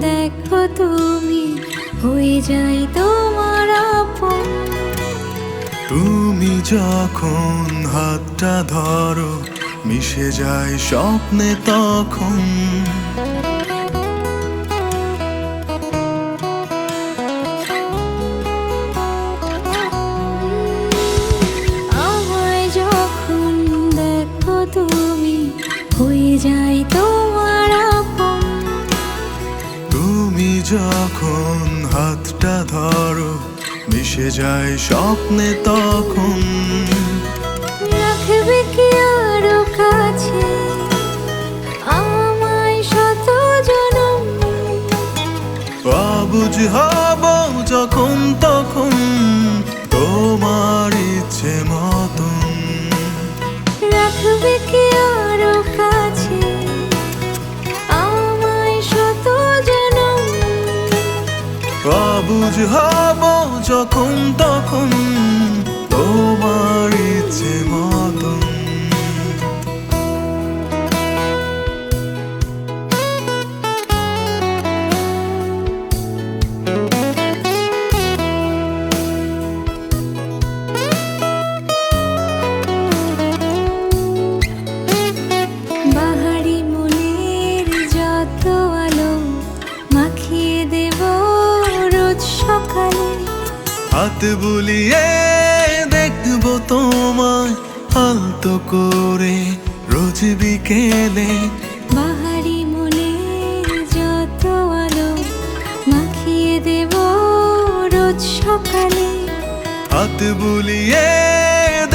দেখো তুমি হয়ে যায় তোমার আপন। তুমি যখন হাতটা ধরো মিশে যায় স্বপ্নে তখন। যখন হাতটা ধরো মিশে যায় স্বপ্নে তখন। রাখবে কি আরও কাছে? আমায় শত জনম অবুঝ হব যখন তখন তোমার ইচ্ছে মতন। রাখবে কি আরও অবুঝ হব যখন তখন তোমার ইচ্ছে মতন। হাত বুলিয়ে দেখব তোমায় আলতো করে। রোজ বিকেলে বাহারি মনের যত আলো মাখিয়ে দেব রোজ সকালে। হাত বুলিয়ে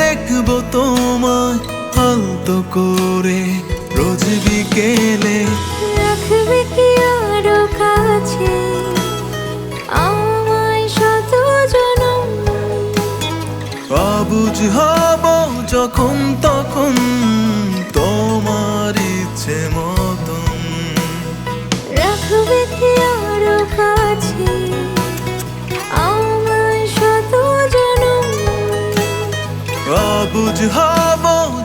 দেখব তোমায় আলতো করে। রোজ বিকেলে অবুঝ হব যখন তখন তোমার ইচ্ছে মতন। রাখবে কি আরও কাছে আমায় শত জনম। অবুঝ হব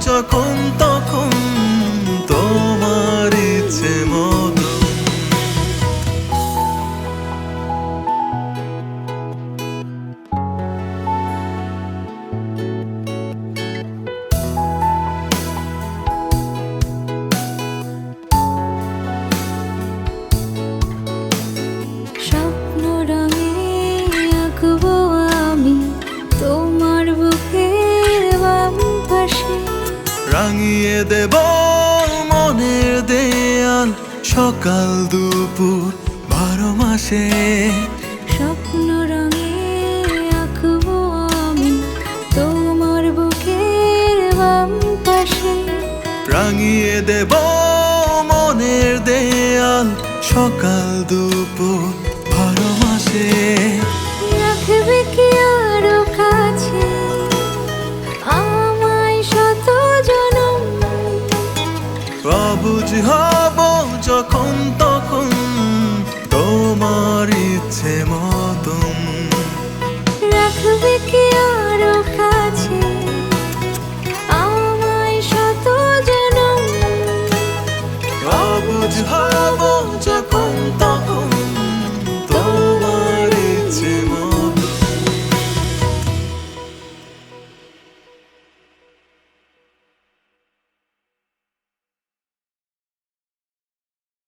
যখন তখন তোমার ইচ্ছে মতন। রাঙিয়ে দেব মনের দেয়াল। সকাল দুপুর বারো মাসে। স্বপ্ন রঙে আঁকবো আমি তোমার বুকের বাম পাশে। রাঙিয়ে দেব মনের দেয়াল। সকাল দুপুর বারো মাসে। হব যখন তখন তোমার ইচ্ছে মতন। রাখবে কি আরও কাছে? আমায় শত জনম। অবুঝ হব